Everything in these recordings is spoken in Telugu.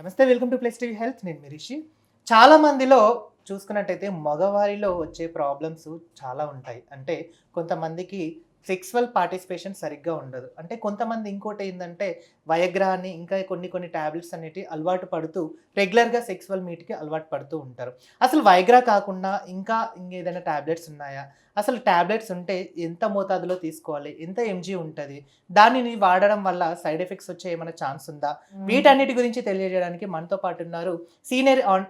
నమస్తే welcome to plus TV health. నేను మిరిషి చాలా మందిలో చూసుకున్నట్టయితే మగవారిలో వచ్చే ప్రాబ్లమ్స్ చాలా ఉంటాయి. అంటే కొంతమందికి సెక్సువల్ పార్టిసిపేషన్ సరిగ్గా ఉండదు. అంటే కొంతమంది ఇంకోటి ఏంటంటే వయగ్రా అని ఇంకా కొన్ని కొన్ని ట్యాబ్లెట్స్ అనేవి అలవాటు పడుతూ రెగ్యులర్గా సెక్సువల్ మీట్కి అలవాటు పడుతూ ఉంటారు. అసలు వయగ్రా కాకుండా ఇంకా ఇంకేదైనా ట్యాబ్లెట్స్ ఉన్నాయా? అసలు ట్యాబ్లెట్స్ ఉంటే ఎంత మోతాదులో తీసుకోవాలి? ఎంత ఎంజీ ఉంటుంది? దానిని వాడడం వల్ల సైడ్ ఎఫెక్ట్స్ వచ్చే ఏమైనా ఛాన్స్ ఉందా? వీటన్నిటి గురించి తెలియజేయడానికి మనతో పాటు ఉన్నారు senior on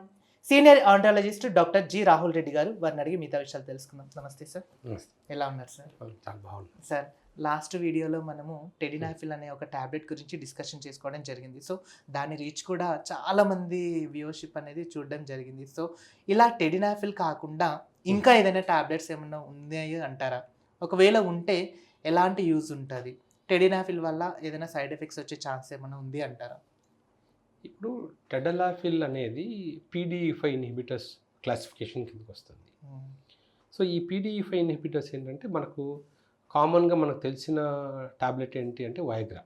senior oncologist doctor G Rahul Reddy గారు వారిని అడిగి మిగతా విషయాలు తెలుసుకుందాం. నమస్తే సార్. ఎలా ఉన్నారు సార్? చాలా బాగుంది సార్ లాస్ట్ వీడియోలో మనము టెడినాఫిల్ అనే ఒక టాబ్లెట్ గురించి డిస్కషన్ చేసుకోవడం జరిగింది. సో దాని రీచ్ కూడా చాలా మంది వ్యూవర్షిప్ అనేది చూడడం జరిగింది. సో ఇలా టెడినాఫిల్ కాకుండా ఇంకా ఏదైనా టాబ్లెట్స్ ఏమైనా ఉన్నాయి అంటారా? ఒకవేళ ఉంటే ఎలాంటి యూజ్ ఉంటుంది? టెడినాఫిల్ వల్ల ఏదైనా సైడ్ ఎఫెక్ట్స్ వచ్చే ఛాన్స్ ఏమైనా ఉంది అంటారా? ఇప్పుడు టెడలాఫిల్ అనేది పీడీ ఫైవ్ ఇన్హిబిటర్స్ క్లాసిఫికేషన్ కిందకి వస్తుంది. సో ఈ పీడీ ఫైవ్ ఇన్హిబిటర్స్ ఏంటంటే మనకు కామన్గా మనకు తెలిసిన టాబ్లెట్ ఏంటి అంటే వయగ్రా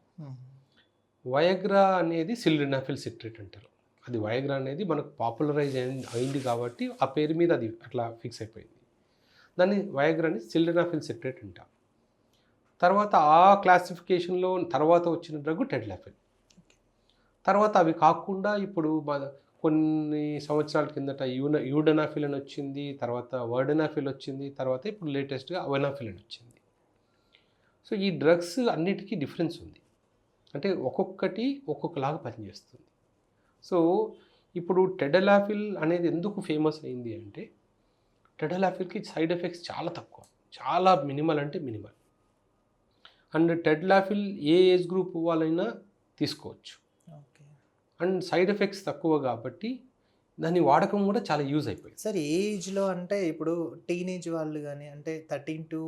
వయగ్రా అనేది సిల్డినాఫిల్ సిట్రేట్ అంటారు. అది వయగ్రా అనేది మనకు పాపులరైజ్ అయింది కాబట్టి ఆ పేరు మీద అది అట్లా ఫిక్స్ అయిపోయింది. దాన్ని వయగ్రాని సిల్డినాఫిల్ సిట్రేట్ అంటాం తర్వాత ఆ క్లాసిఫికేషన్లో తర్వాత వచ్చిన డ్రగ్ టెడ్లాఫిల్. తర్వాత అవి కాకుండా ఇప్పుడు కొన్ని సంవత్సరాల కిందట యూన యూడెనాఫిల్ అని వచ్చింది తర్వాత వర్డనాఫిల్ వచ్చింది తర్వాత ఇప్పుడు లేటెస్ట్గా అవెనాఫిల్ అని వచ్చింది. సో ఈ డ్రగ్స్ అన్నిటికీ డిఫరెన్స్ ఉంది. అంటే ఒక్కొక్కటి ఒక్కొక్కలాగా పనిచేస్తుంది. సో ఇప్పుడు టెడలాఫిల్ అనేది ఎందుకు ఫేమస్ అయింది అంటే టెడలాఫిల్కి సైడ్ ఎఫెక్ట్స్ చాలా తక్కువ. చాలా మినిమల్ అంటే మినిమల్. అండ్ టెడ్లాఫిల్ ఏ ఏజ్ గ్రూప్ వాళ్ళైనా తీసుకోవచ్చు. అండ్ సైడ్ ఎఫెక్ట్స్ తక్కువ కాబట్టి దాని వాడకం కూడా చాలా యూజ్ అయిపోయింది. సార్ ఏజ్లో అంటే ఇప్పుడు టీనేజ్ వాళ్ళు కానీ అంటే థర్టీన్ టు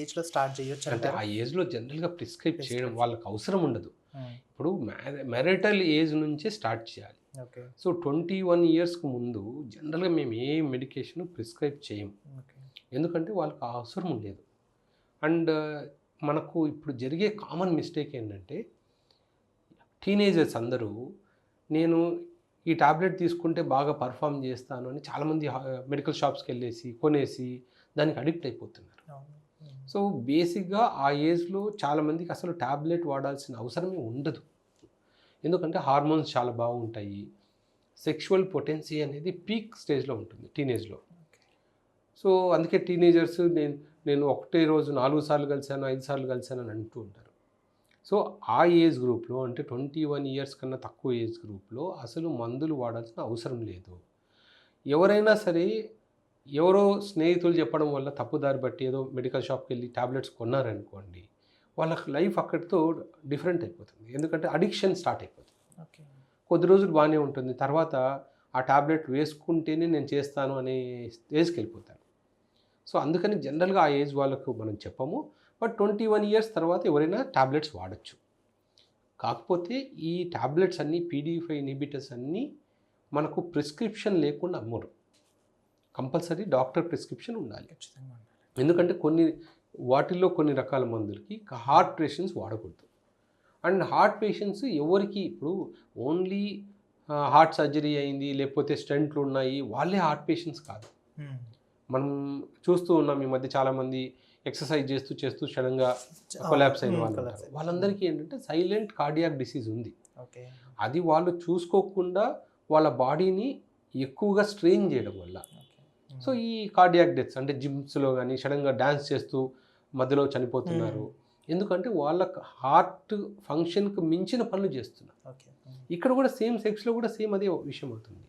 ఏజ్లో స్టార్ట్ చేయొచ్చు అంటే ఆ ఏజ్లో జనరల్గా ప్రిస్క్రైబ్ చేయడం. వాళ్ళకి అవసరం ఉండదు. ఇప్పుడు మ్యారిటల్ ఏజ్ నుంచే స్టార్ట్ చేయాలి. ఓకే. సో ట్వంటీ వన్ ఇయర్స్కి ముందు జనరల్గా మేము ఏ మెడికేషన్ ప్రిస్క్రైబ్ చేయం. ఓకే. ఎందుకంటే వాళ్ళకి ఆ అవసరం లేదు. అండ్ మనకు ఇప్పుడు జరిగే కామన్ మిస్టేక్ ఏంటంటే టీనేజర్స్ అందరూ నేను ఈ టాబ్లెట్ తీసుకుంటే బాగా పర్ఫామ్ చేస్తాను అని చాలామంది మెడికల్ షాప్స్కి వెళ్ళేసి కొనేసి దానికి అడిక్ట్ అయిపోతున్నారు. సో బేసిక్గా ఆ ఏజ్లో చాలామందికి అసలు టాబ్లెట్ వాడాల్సిన అవసరమే ఉండదు. ఎందుకంటే హార్మోన్స్ చాలా బాగుంటాయి. సెక్షువల్ పొటెన్సీ అనేది పీక్ స్టేజ్లో ఉంటుంది టీనేజ్లో. సో అందుకే టీనేజర్స్ నేను నేను ఒకటే రోజు నాలుగు సార్లు కలిశాను ఐదు సార్లు కలిశాను అని అంటూ ఉంటారు. సో ఆ ఏజ్ గ్రూప్లో అంటే ట్వంటీ వన్ ఇయర్స్ కన్నా తక్కువ ఏజ్ గ్రూప్లో అసలు మందులు వాడాల్సిన అవసరం లేదు. ఎవరైనా సరే ఎవరో స్నేహితులు చెప్పడం వల్ల తప్పుదారి బట్టి ఏదో మెడికల్ షాప్కి వెళ్ళి టాబ్లెట్స్ కొన్నారనుకోండి వాళ్ళకి లైఫ్ అక్కడితో డిఫరెంట్ అయిపోతుంది. ఎందుకంటే అడిక్షన్ స్టార్ట్ అయిపోతుంది. కొద్ది రోజులు బాగానే ఉంటుంది. తర్వాత ఆ టాబ్లెట్ వేసుకుంటేనే నేను చేస్తాను అనే స్టేజ్కి వెళ్ళిపోతాను సో అందుకని జనరల్గా ఆ ఏజ్ వాళ్ళకు మనం చెప్పము. బట్ ట్వంటీ వన్ ఇయర్స్ తర్వాత ఎవరైనా టాబ్లెట్స్ వాడచ్చు. కాకపోతే ఈ టాబ్లెట్స్ అన్నీ పీడీ ఫైవ్ ఇన్హిబిటర్స్ అన్నీ మనకు ప్రిస్క్రిప్షన్ లేకుండా అమ్మరు. కంపల్సరీ డాక్టర్ ప్రిస్క్రిప్షన్ ఉండాలి. ఎందుకంటే కొన్ని వాటిల్లో కొన్ని రకాల మందులకి హార్ట్ పేషెంట్స్ వాడకూడదు. అండ్ హార్ట్ పేషెంట్స్ ఎవరికి ఇప్పుడు ఓన్లీ హార్ట్ సర్జరీ అయింది లేకపోతే స్టెంట్లు ఉన్నాయి వాళ్ళే హార్ట్ పేషెంట్స్ కాదు. మనం చూస్తూ ఉన్నాం ఈ మధ్య చాలామంది ఎక్సర్సైజ్ చేస్తూ చేస్తూ సడన్గా కొలాప్స్ అయిన వాళ్ళు. వాళ్ళందరికీ ఏంటంటే సైలెంట్ కార్డియాక్ డిసీజ్ ఉంది. ఓకే. అది వాళ్ళు చూసుకోకుండా వాళ్ళ బాడీని ఎక్కువగా స్ట్రెయిన్ చేయడం వల్ల. సో ఈ కార్డియాక్ డెత్స్ అంటే జిమ్స్లో కానీ సడన్గా డ్యాన్స్ చేస్తూ మధ్యలో చనిపోతున్నారు. ఎందుకంటే వాళ్ళ హార్ట్ ఫంక్షన్కి మించిన పనులు చేస్తున్నారు. ఇక్కడ కూడా సేమ్ సెక్స్లో కూడా సేమ్ అదే విషయం అవుతుంది.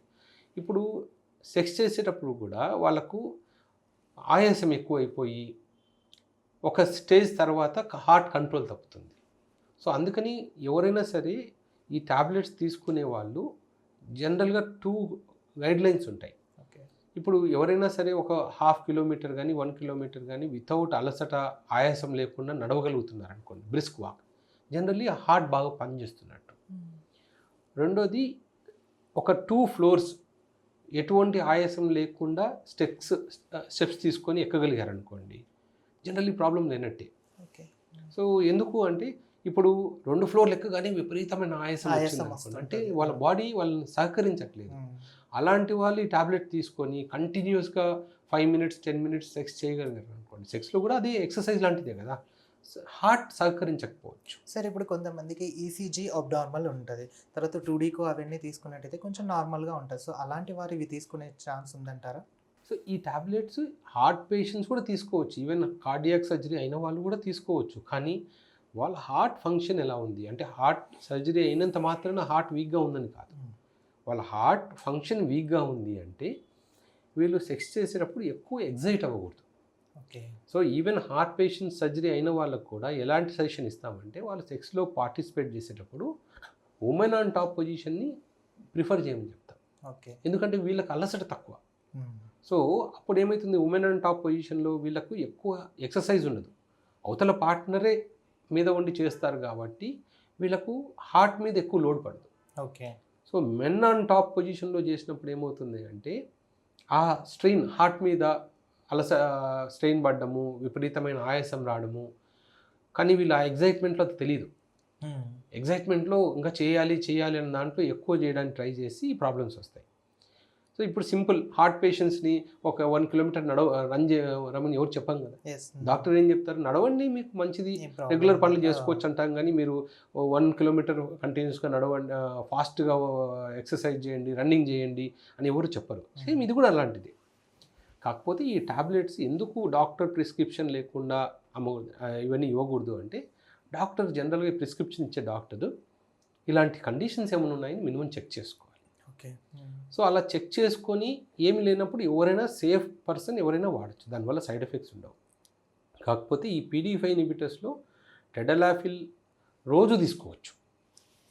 ఇప్పుడు సెక్స్ చేసేటప్పుడు కూడా వాళ్ళకు ఆయాసం ఎక్కువైపోయి ఒక స్టేజ్ తర్వాత హార్ట్ కంట్రోల్ తప్పుతుంది. సో అందుకని ఎవరైనా సరే ఈ టాబ్లెట్స్ తీసుకునే వాళ్ళు జనరల్గా టూ గైడ్ లైన్స్ ఉంటాయి. ఓకే. ఇప్పుడు ఎవరైనా సరే ఒక హాఫ్ కిలోమీటర్ కానీ వన్ కిలోమీటర్ కానీ వితౌట్ అలసట ఆయాసం లేకుండా నడవగలుగుతున్నారు అనుకోండి బ్రిస్క్ వాక్ జనరల్లీ హార్ట్ బాగా పనిచేస్తున్నట్టు. రెండోది ఒక టూ ఫ్లోర్స్ ఎటువంటి ఆయాసం లేకుండా స్టెప్స్ స్టెప్స్ తీసుకొని ఎక్కగలిగారు అనుకోండి జనరల్లీ ప్రాబ్లం లేనట్టే. ఓకే. సో ఎందుకు అంటే ఇప్పుడు రెండు ఫ్లోర్లు ఎక్కగానే విపరీతమైన ఆయాసం వచ్చింది. అంటే వాళ్ళ బాడీ వాళ్ళని సహకరించట్లేదు. అలాంటి వాళ్ళు ఈ టాబ్లెట్ తీసుకొని కంటిన్యూస్గా five minutes ten minutes sex చేయగలిగారు అనుకోండి సెక్స్లో కూడా అదే ఎక్సర్సైజ్ లాంటిదే కదా. హార్ట్ సహకరించకపోవచ్చు. సరే ఇప్పుడు కొంతమందికి ఈసీజీ అబ్నార్మల్ ఉంటుంది. తర్వాత టూడీకో అవన్నీ తీసుకున్నట్టయితే కొంచెం నార్మల్గా ఉంటుంది. సో అలాంటి వారు ఇవి తీసుకునే ఛాన్స్ ఉందంటారా? సో ఈ టాబ్లెట్స్ హార్ట్ పేషెంట్స్ కూడా తీసుకోవచ్చు. ఈవెన్ కార్డియాక్ సర్జరీ అయిన వాళ్ళు కూడా తీసుకోవచ్చు. కానీ వాళ్ళ హార్ట్ ఫంక్షన్ ఎలా ఉంది? అంటే హార్ట్ సర్జరీ అయినంత మాత్రాన హార్ట్ వీక్గా ఉందని కాదు. వాళ్ళ హార్ట్ ఫంక్షన్ వీక్గా ఉంది అంటే వీళ్ళు సెక్స్ చేసేటప్పుడు ఎక్కువ ఎగ్జైట్ అవ్వకూడదు. So even heart patient surgery అయిన వాళ్ళకు కూడా ఎలాంటి సజెషన్ ఇస్తామంటే వాళ్ళు సెక్స్లో పార్టిసిపేట్ చేసేటప్పుడు ఉమెన్ ఆన్ టాప్ పొజిషన్ని ప్రిఫర్ చేయమని చెప్తాం. ఓకే. ఎందుకంటే వీళ్ళకి అలసట తక్కువ. సో అప్పుడు ఏమవుతుంది ఉమెన్ అండ్ టాప్ పొజిషన్లో వీళ్ళకు ఎక్కువ ఎక్సర్సైజ్ ఉండదు. అవతల పార్ట్నరే మీద ఉండి చేస్తారు కాబట్టి వీళ్ళకు హార్ట్ మీద ఎక్కువ లోడ్ పడదు. Okay. So men on top పొజిషన్లో చేసినప్పుడు ఏమవుతుంది అంటే ఆ స్ట్రెయిన్ హార్ట్ మీద అలస స్ట్రెయిన్ పడ్డము విపరీతమైన ఆయాసం రావడము. కానీ వీళ్ళు ఆ ఎగ్జైట్మెంట్లో తెలియదు. ఎగ్జైట్మెంట్లో ఇంకా చేయాలి చేయాలి అన్న దాంట్లో ఎక్కువ చేయడానికి ట్రై చేసి ఈ ప్రాబ్లమ్స్ వస్తాయి. సో ఇప్పుడు సింపుల్ హార్ట్ పేషెంట్స్ని ఒక వన్ కిలోమీటర్ నడవ రన్ చే రమని ఎవరు చెప్పాం కదా. డాక్టర్ ఏం చెప్తారు? నడవండి మీకు మంచిది. రెగ్యులర్ పనులు. చేసుకోవచ్చు అంటాం కానీ మీరు వన్ కిలోమీటర్ కంటిన్యూస్గా నడవండి ఫాస్ట్గా ఎక్సర్సైజ్ చేయండి రన్నింగ్ చేయండి అని ఎవరు చెప్పరు. సేమ్ ఇది కూడా అలాంటిది. కాకపోతే ఈ టాబ్లెట్స్ ఎందుకు డాక్టర్ ప్రిస్క్రిప్షన్ లేకుండా అమ్మ ఇవన్నీ ఇవ్వకూడదు అంటే డాక్టర్ జనరల్గా ప్రిస్క్రిప్షన్ ఇచ్చే డాక్టర్ ఇలాంటి కండిషన్స్ ఏమైనా ఉన్నాయని మినిమం చెక్ చేసుకోవాలి. ఓకే. సో అలా చెక్ చేసుకొని ఏమి లేనప్పుడు ఎవరైనా సేఫ్ పర్సన్ ఎవరైనా వాడచ్చు. దానివల్ల సైడ్ ఎఫెక్ట్స్ ఉండవు. కాకపోతే ఈ పీడీ ఫైవ్ ఇన్హిబిటర్స్లో టెడలాఫిల్ రోజు తీసుకోవచ్చు.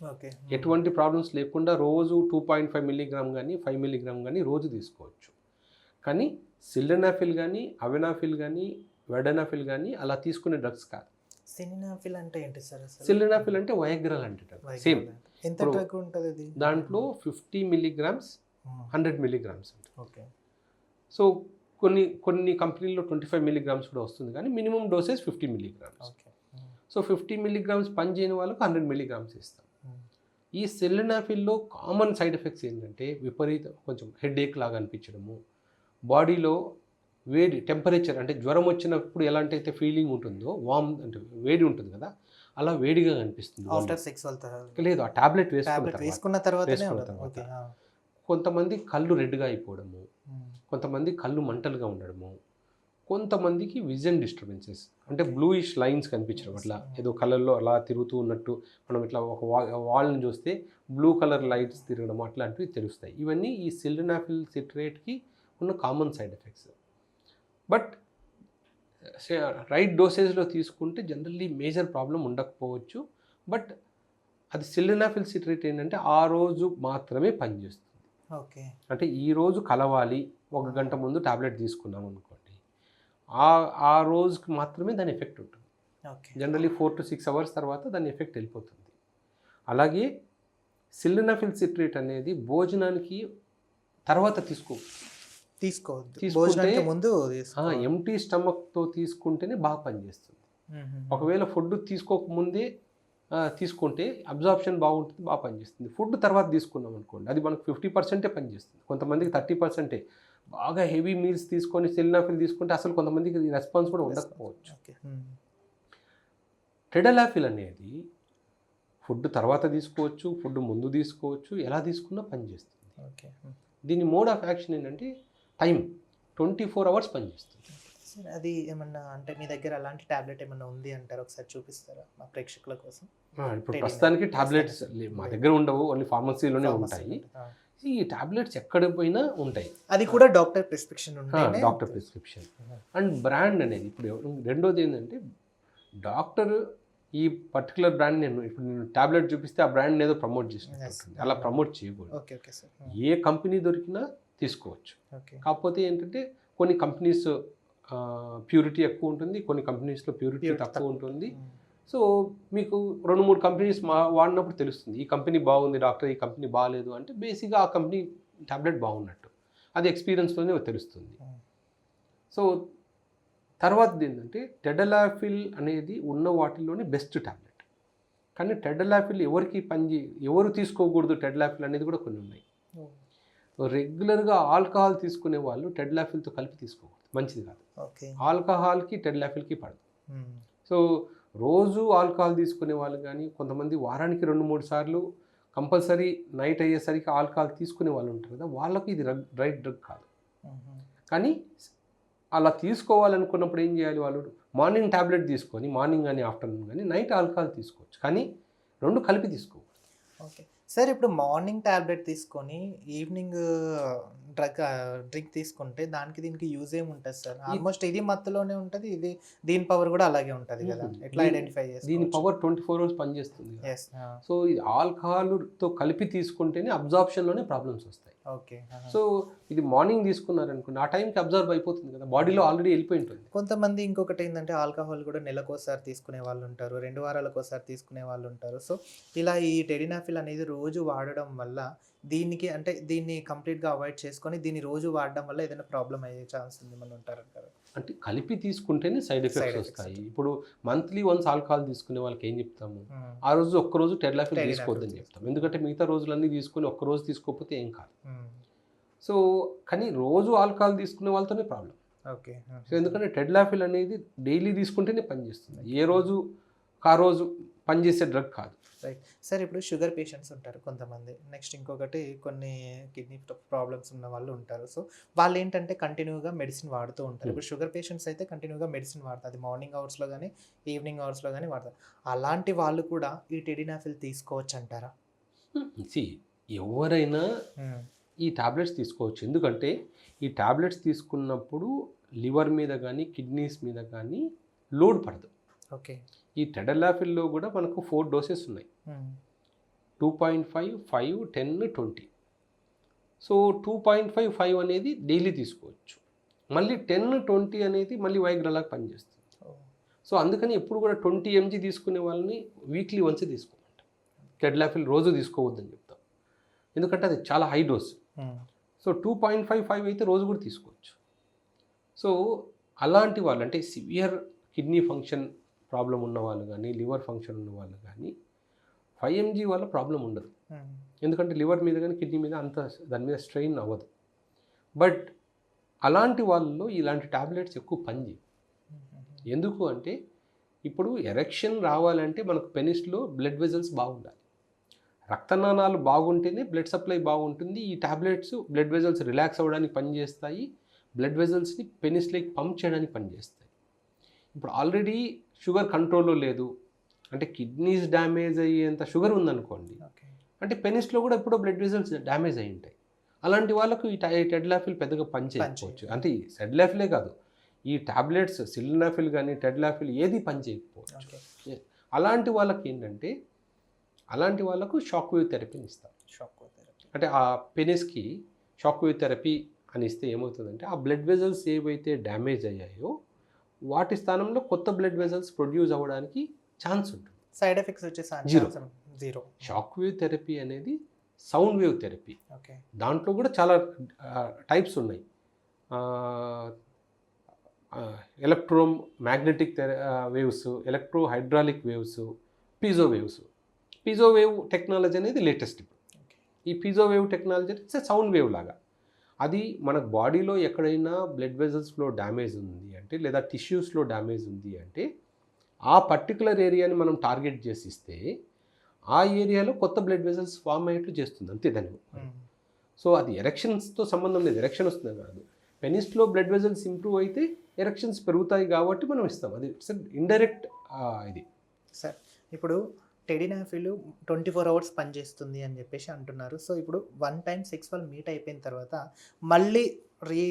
ఓకే. ఎటువంటి ప్రాబ్లమ్స్ లేకుండా రోజు టూ పాయింట్ ఫైవ్ మిల్లీగ్రామ్ కానీ ఫైవ్ మిల్లీగ్రామ్ కానీ రోజు తీసుకోవచ్చు. కానీ సిల్డనాఫిల్ కానీ అవెనాఫిల్ కానీ వెడనాఫిల్ కానీ అలా తీసుకునే డ్రగ్స్ కాదు. సినినాఫిల్ అంటే ఏంటి సార్ అసలు? సిల్డనాఫిల్ అంటే వయగ్రల్ అంటే సేమ్. ఎంత డ్రగ్ ఉంటుంది ఇది? దాంట్లో ఫిఫ్టీ మిల్లీగ్రామ్స్. హండ్రెడ్ మిల్లీగ్రామ్స్ ఉంటుంది ఓకే. సో కొన్ని కొన్ని కంపెనీల్లో ట్వంటీ ఫైవ్ మిల్లీగ్రామ్స్ కూడా వస్తుంది కానీ minimum dosage fifty milligrams. Okay. Um. So fifty milligrams పని చేయని వాళ్ళకు హండ్రెడ్ మిల్లీగ్రామ్స్ ఇస్తాం. ఈ సెల్లెనాఫిల్లో కామన్ సైడ్ ఎఫెక్ట్స్ ఏంటంటే విపరీతం కొంచెం హెడ్ ఏక్ లాగా అనిపించడము బాడీలో వేడి టెంపరేచర్ అంటే జ్వరం వచ్చినప్పుడు ఎలాంటి అయితే ఫీలింగ్ ఉంటుందో వామ్ అంటే వేడి ఉంటుంది కదా అలా వేడిగా ఆఫ్టర్ వెళ్తారు? లేదు ఆ టాబ్లెట్ వేసుకున్న తర్వాత. కొంతమంది కళ్ళు రెడ్గా అయిపోవడము. కొంతమంది కళ్ళు మంటలుగా ఉండడము కొంతమందికి విజన్ డిస్టర్బెన్సెస్ అంటే బ్లూయిష్ లైన్స్ కనిపించడం అట్లా ఏదో కలర్లో అలా తిరుగుతూ ఉన్నట్టు మనం ఇట్లా ఒక వాల్ని చూస్తే బ్లూ కలర్ లైట్స్ తిరగడం అట్లాంటివి తెలుస్తాయి. ఇవన్నీ ఈ సిల్డనాఫిల్ సిట్రేట్కి ఉన్న common side effects but right డోసేజ్లో తీసుకుంటే జనరల్లీ మేజర్ ప్రాబ్లం ఉండకపోవచ్చు. బట్ అది సిల్డనాఫిల్ సిట్రేట్ ఏంటంటే ఆ రోజు మాత్రమే పనిచేస్తుంది. ఓకే. అంటే ఈ రోజు కలవాలి ఒక గంట ముందు టాబ్లెట్ తీసుకున్నాం అనుకోండి. ఆ ఆ రోజుకి మాత్రమే దాని ఎఫెక్ట్ ఉంటుంది. Okay. Generally four to six hours తర్వాత దాని ఎఫెక్ట్ వెళ్ళిపోతుంది. అలాగే సిల్డనాఫిల్ సిట్రేట్ అనేది భోజనానికి తర్వాత తీసుకో తీసుకోవద్దు. భోజనానికి ముందు. ఎంటీ స్టమక్తో తీసుకుంటేనే బాగా పనిచేస్తుంది. ఒకవేళ ఫుడ్ తీసుకోకముందే తీసుకుంటే అబ్జార్ప్షన్ బాగుంటుంది బాగా పనిచేస్తుంది. ఫుడ్ తర్వాత తీసుకున్నాం అనుకోండి అది మనకు ఫిఫ్టీ పర్సెంటే పనిచేస్తుంది. కొంతమందికి థర్టీ పర్సెంటే బాగా హెవీ మీల్స్ తీసుకొని సెల్నాఫిల్ తీసుకుంటే అసలు కొంతమందికి రెస్పాన్స్ కూడా ఉండకపోవచ్చు. టెడలాఫిల్ అనేది ఫుడ్ తర్వాత తీసుకోవచ్చు ఫుడ్ ముందు తీసుకోవచ్చు ఎలా తీసుకున్నా పనిచేస్తుంది. దీని మోడ్ ఆఫ్ యాక్షన్ ఏంటంటే టైం ట్వంటీ ఫోర్ అవర్స్ పనిచేస్తుంది. సరే అది ఏమన్నా అంటే మీ దగ్గర అలాంటి టాబ్లెట్ ఏమన్నా ఉంది అంటారు? ఒకసారి చూపిస్తారా మా ప్రేక్షకుల కోసం? ఇప్పుడు ప్రస్తుతానికి. టాబ్లెట్స్ మా దగ్గర ఉండవు ఓన్లీ ఫార్మసీలోనే ఉంటాయి. ఈ టాబ్లెట్స్ ఎక్కడ పోయినా ఉంటాయి. అది కూడా doctor prescription doctor prescription. And brand అనేది ఇప్పుడు రెండోది ఏంటంటే డాక్టర్ ఈ పర్టికులర్ బ్రాండ్ నేను ఇప్పుడు నేను టాబ్లెట్ చూపిస్తే ఆ బ్రాండ్ ఏదో ప్రమోట్ చేసినట్టు. అలా ప్రమోట్ చేయకూడదు. Okay okay sir. ఏ కంపెనీ దొరికినా తీసుకోవచ్చు. కాకపోతే ఏంటంటే కొన్ని కంపెనీస్ ప్యూరిటీ ఎక్కువ ఉంటుంది కొన్ని కంపెనీస్లో ప్యూరిటీ తక్కువ. ఉంటుంది. సో మీకు రెండు మూడు కంపెనీస్ మా వాడినప్పుడు తెలుస్తుంది ఈ కంపెనీ బాగుంది డాక్టర్ ఈ కంపెనీ బాగాలేదు అంటే బేసిక్గా ఆ కంపెనీ టాబ్లెట్ బాగున్నట్టు. అది ఎక్స్పీరియన్స్లోనే తెలుస్తుంది. సో తర్వాత ఏంటంటే టెడలాఫిల్ అనేది ఉన్న వాటిల్లోనే బెస్ట్ టాబ్లెట్. కానీ టెడ్లాఫిల్ ఎవరికి పని ఎవరు తీసుకోకూడదు టెడ్లాఫిల్ అనేది కూడా కొన్ని ఉన్నాయి. రెగ్యులర్గా ఆల్కహాల్ తీసుకునే వాళ్ళు టెడ్లాఫిల్తో కలిపి తీసుకోకూడదు. మంచిది కాదు. ఓకే. ఆల్కహాల్కి టెడ్లాఫిల్కి పడదు. సో రోజు ఆల్కహాల్ తీసుకునే వాళ్ళు కానీ కొంతమంది వారానికి రెండు మూడు సార్లు కంపల్సరీ నైట్ అయ్యేసరికి ఆల్కహాల్ తీసుకునే వాళ్ళు ఉంటారు కదా వాళ్ళకి ఇది రైట్ డ్రగ్ కాదు. కానీ అలా తీసుకోవాలనుకున్నప్పుడు ఏం చేయాలి వాళ్ళు? మార్నింగ్ ట్యాబ్లెట్ తీసుకొని మార్నింగ్ కానీ ఆఫ్టర్నూన్ కానీ నైట్ ఆల్కహాల్ తీసుకోవచ్చు. కానీ రెండు కలిపి తీసుకోవచ్చు ఓకే. సార్ ఇప్పుడు మార్నింగ్ టాబ్లెట్ తీసుకొని ఈవినింగ్ డ్రగ్ డ్రింక్ తీసుకుంటే దానికి దీనికి యూజ్ ఏమి ఉంటుంది సార్? ఆల్మోస్ట్ ఇది మత్తులోనే ఉంటుంది ఇది దీని పవర్ కూడా అలాగే ఉంటుంది కదా. ఎట్లా ఐడెంటిఫై చేసి దీని పవర్ ట్వంటీ ఫోర్ అవర్స్ పనిచేస్తుంది సో ఇది ఆల్కహాల్తో కలిపి తీసుకుంటేనే అబ్జార్ప్షన్లోనే ప్రాబ్లమ్స్ వస్తాయి. ఓకే సో ఇది మార్నింగ్ తీసుకున్నారనుకోండి ఆ టైంకి అబ్జర్వ్ అయిపోతుంది కదా బాడీలో ఆల్రెడీ వెళ్ళిపోయి ఉంటుంది కొంతమంది ఇంకొకటి ఏంటంటే ఆల్కహాల్ కూడా నెలకోసారి తీసుకునే వాళ్ళు ఉంటారు రెండు వారాలకు ఒకసారి తీసుకునే వాళ్ళు ఉంటారు. సో ఇలా ఈ టెడినాఫిల్ అనేది రోజు వాడడం వల్ల దీనికి అంటే దీన్ని కంప్లీట్గా అవాయిడ్ చేసుకొని దీన్ని రోజు వాడడం వల్ల ఏదైనా ప్రాబ్లం అయ్యే ఛాన్స్ ఉంది మనం ఉంటారంటారు అంటే కలిపి తీసుకుంటేనే సైడ్ ఎఫెక్ట్స్ వస్తాయి. ఇప్పుడు మంత్లీ వన్స్ ఆల్కహాల్ తీసుకునే వాళ్ళకి ఏం చెప్తాము? ఆ. రోజు ఒక్క రోజు టెడ్లాఫిల్ తీసుకోవద్దని చెప్తాం. ఎందుకంటే మిగతా రోజులన్నీ తీసుకొని ఒక్క రోజు తీసుకోకపోతే ఏం కాదు. సో కానీ రోజు ఆల్కహాల్ తీసుకునే వాళ్ళతోనే ప్రాబ్లం. ఓకే. సో ఎందుకంటే టెడ్లాఫిల్ అనేది డైలీ తీసుకుంటేనే పనిచేస్తుంది. ఏ రోజు ఆ రోజు పనిచేసే డ్రగ్ కాదు. రైట్ సార్ ఇప్పుడు షుగర్ పేషెంట్స్ ఉంటారు కొంతమంది. నెక్స్ట్ ఇంకొకటి కొన్ని కిడ్నీ ప్రాబ్లమ్స్ ఉన్న వాళ్ళు ఉంటారు. సో వాళ్ళు ఏంటంటే కంటిన్యూగా మెడిసిన్ వాడుతూ ఉంటారు. ఇప్పుడు షుగర్ పేషెంట్స్ అయితే కంటిన్యూగా మెడిసిన్ వాడతారు. అది మార్నింగ్ అవర్స్లో కానీ ఈవినింగ్ అవర్స్లో కానీ వాడతారు. అలాంటి వాళ్ళు కూడా ఈ టెడినాఫిల్ తీసుకోవచ్చు అంటారా సి ఎవరైనా ఈ టాబ్లెట్స్ తీసుకోవచ్చు. ఎందుకంటే ఈ టాబ్లెట్స్ తీసుకున్నప్పుడు లివర్ మీద కానీ కిడ్నీస్ మీద కానీ లోడ్ పడదు. ఓకే ఈ టెడలాఫిల్లో కూడా మనకు ఫోర్ డోసెస్ ఉన్నాయి. Two point five five ten twenty. So two point five five అనేది డైలీ తీసుకోవచ్చు. మళ్ళీ టెన్ ట్వంటీ అనేది మళ్ళీ వైగ్రలాగా పనిచేస్తుంది. సో అందుకని ఎప్పుడు కూడా ట్వంటీ ఎంజీ తీసుకునే వాళ్ళని వీక్లీ వన్స్ తీసుకోమంటాం. టెడ్లాఫిల్ రోజు తీసుకోవద్దని చెప్తాం. ఎందుకంటే అది చాలా high dose. So two point five five అయితే రోజు కూడా తీసుకోవచ్చు. సో అలాంటి వాళ్ళు అంటే సివియర్ కిడ్నీ ఫంక్షన్ ప్రాబ్లం ఉన్న వాళ్ళు కానీ లివర్ ఫంక్షన్ ఉన్న వాళ్ళు కానీ ఫైవ్ ఎంజీ వల్ల ప్రాబ్లం ఉండదు. ఎందుకంటే లివర్ మీద కానీ కిడ్నీ మీద అంత దాని మీద స్ట్రెయిన్ అవ్వదు. బట్ అలాంటి వాళ్ళలో ఇలాంటి టాబ్లెట్స్ ఎక్కువ పనిచేయవు. ఎందుకు అంటే ఇప్పుడు ఎరెక్షన్ రావాలంటే మనకు పెనిస్లో బ్లడ్ వెజల్స్ బాగుండాలి. రక్తనాళాలు బాగుంటేనే బ్లడ్ సప్లై బాగుంటుంది. ఈ టాబ్లెట్స్ బ్లడ్ వెజల్స్ రిలాక్స్ అవ్వడానికి పనిచేస్తాయి. బ్లడ్ వెజల్స్ని పెనిస్లోకి పంప్ చేయడానికి పనిచేస్తాయి. ఇప్పుడు ఆల్రెడీ షుగర్ కంట్రోల్లో లేదు. అంటే కిడ్నీస్ డ్యామేజ్ అయ్యేంత షుగర్ ఉందనుకోండి. అంటే పెనిస్లో కూడా ఎప్పుడో బ్లడ్ వెజల్స్ డ్యామేజ్ అయి ఉంటాయి. అలాంటి వాళ్ళకు ఈ టై- టెడ్లాఫిల్ పెద్దగా పని చేయకపోవచ్చు చేయదు. అంటే ఈ సెడ్లాఫిలే కాదు. ఈ టాబ్లెట్స్ సిలినాఫిల్ కానీ టెడ్లాఫిల్ ఏది పని చేయకపోవచ్చు ఓకే అలాంటి వాళ్ళకి ఏంటంటే అలాంటి వాళ్ళకు షాక్ వేవ్ థెరపీని ఇస్తాం షాక్ థెరపీ. అంటే ఆ పెనిస్కి షాక్ వేవ్ థెరపీ అని ఇస్తే ఏమవుతుందంటే ఆ బ్లడ్ వెజల్స్ ఏవైతే డ్యామేజ్ అయ్యాయో వాటి స్థానంలో కొత్త బ్లడ్ వెజల్స్ ప్రొడ్యూస్ అవ్వడానికి ఛాన్స్ ఉంటుంది. సైడ్ ఎఫెక్ట్స్ వచ్చేసి Zero. Zero shock wave therapy అనేది సౌండ్ వేవ్ థెరపీ ఓకే దాంట్లో కూడా చాలా టైప్స్ ఉన్నాయి. Electromagnetic waves electrohydraulic waves piezo waves piezo wave technology అనేది లేటెస్ట్ ఇప్పుడు. ఈ piezo wave technology it's sound wave లాగా. అది మన బాడీలో ఎక్కడైనా బ్లడ్ వెజల్స్లో డ్యామేజ్ ఉంది అంటే లేదా టిష్యూస్లో డ్యామేజ్ ఉంది అంటే ఆ పర్టికులర్ ఏరియాని మనం టార్గెట్ చేసి ఇస్తే ఆ ఏరియాలో కొత్త బ్లడ్ వెజల్స్ ఫామ్ అయ్యేట్లు చేస్తుంది. అంతే దాని సో అది ఎరెక్షన్స్తో సంబంధం లేదు. ఎరెక్షన్ వస్తుంది కాదు. పెనిస్లో బ్లడ్ వెజల్స్ ఇంప్రూవ్ అయితే ఎరెక్షన్స్ పెరుగుతాయి కాబట్టి మనం ఇస్తాం. అది ఇట్స్ ఇండైరెక్ట్ ఇది. సార్ ఇప్పుడు టెడినాఫిల్ ట్వంటీ ఫోర్ అవర్స్ పనిచేస్తుంది అని చెప్పేసి అంటున్నారు. సో ఇప్పుడు వన్ టైం సెక్స్ వాళ్ళు మీట్ అయిపోయిన తర్వాత మళ్ళీ రీ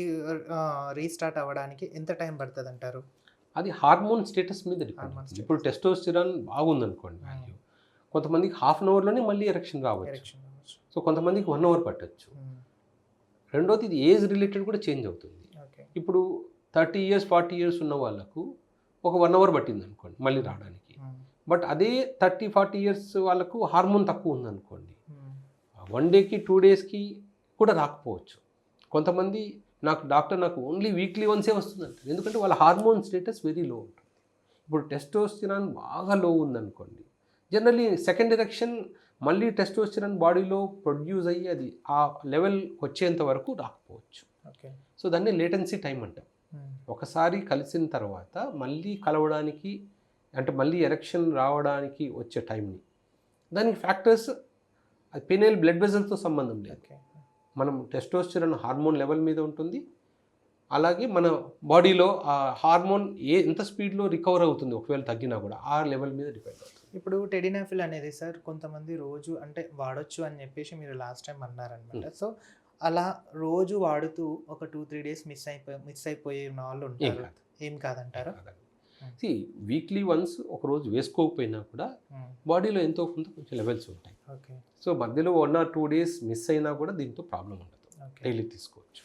రీస్టార్ట్ అవ్వడానికి ఎంత టైం పడుతుంది అంటారు అది హార్మోన్ స్టేటస్ మీద డిపెండ్ ఇప్పుడు టెస్టోస్టిరాన్ బాగుందనుకోండి వాల్యూ కొంతమందికి హాఫ్ అన్ అవర్లోనే మళ్ళీ ఎరెక్షన్ రావచ్చు. సో కొంతమందికి వన్ అవర్ పట్టచ్చు. రెండోది ఇది ఏజ్ రిలేటెడ్ కూడా చేంజ్ అవుతుంది. ఇప్పుడు థర్టీ ఇయర్స్ ఫార్టీ ఇయర్స్ ఉన్న వాళ్ళకు ఒక వన్ అవర్ పట్టింది అనుకోండి మళ్ళీ రావడానికి. బట్ అదే థర్టీ ఫార్టీ ఇయర్స్ వాళ్ళకు హార్మోన్ తక్కువ ఉందనుకోండి వన్ డేకి టూ డేస్కి కూడా రాకపోవచ్చు. కొంతమంది నాకు డాక్టర్ నాకు ఓన్లీ వీక్లీ వన్సే వస్తుందంట. ఎందుకంటే వాళ్ళ హార్మోన్ స్టేటస్ వెరీ లో ఉంటుంది. ఇప్పుడు టెస్టోస్టిరాన్ బాగా లో ఉందనుకోండి. జనరలీ సెకండ్ ఎరెక్షన్ మళ్ళీ టెస్టోస్టిరాన్ బాడీలో ప్రొడ్యూస్ అయ్యి అది ఆ లెవెల్ వచ్చేంత వరకు రాకపోవచ్చు. ఓకే. సో దాన్ని లేటెన్సీ టైం అంటాం. ఒకసారి కలిసిన తర్వాత మళ్ళీ కలవడానికి అంటే మళ్ళీ ఎరెక్షన్ రావడానికి వచ్చే టైంని దానికి ఫ్యాక్టర్స్ అది పెనేల్ బ్లడ్ వెజల్తో సంబంధం లేదు. ఓకే. మనం టెస్టోస్టిరాన్ హార్మోన్ లెవెల్ మీద ఉంటుంది. అలాగే మన బాడీలో ఆ హార్మోన్ ఏ ఎంత స్పీడ్లో రికవర్ అవుతుంది ఒకవేళ తగ్గినా కూడా ఆ లెవెల్ మీద డిపెండ్ అవుతుంది. ఇప్పుడు టెడినాఫిల్ అనేది సార్ కొంతమంది రోజు అంటే వాడొచ్చు అని చెప్పేసి మీరు లాస్ట్ టైం అన్నారనమాట. సో అలా రోజు వాడుతూ ఒక టూ త్రీ డేస్ మిస్ అయిపోయి మిస్ అయిపోయే వాళ్ళు ఉంటారు. ఏం కాదంటారా? వీక్లీ వన్స్ ఒక రోజు వేసుకోకపోయినా కూడా బాడీలో ఎంతో కొంత కొంచెం లెవెల్స్ ఉంటాయి. సో మధ్యలో one or two days miss అయినా కూడా దీంతో ప్రాబ్లం ఉండదు. డైలీ తీసుకోవచ్చు.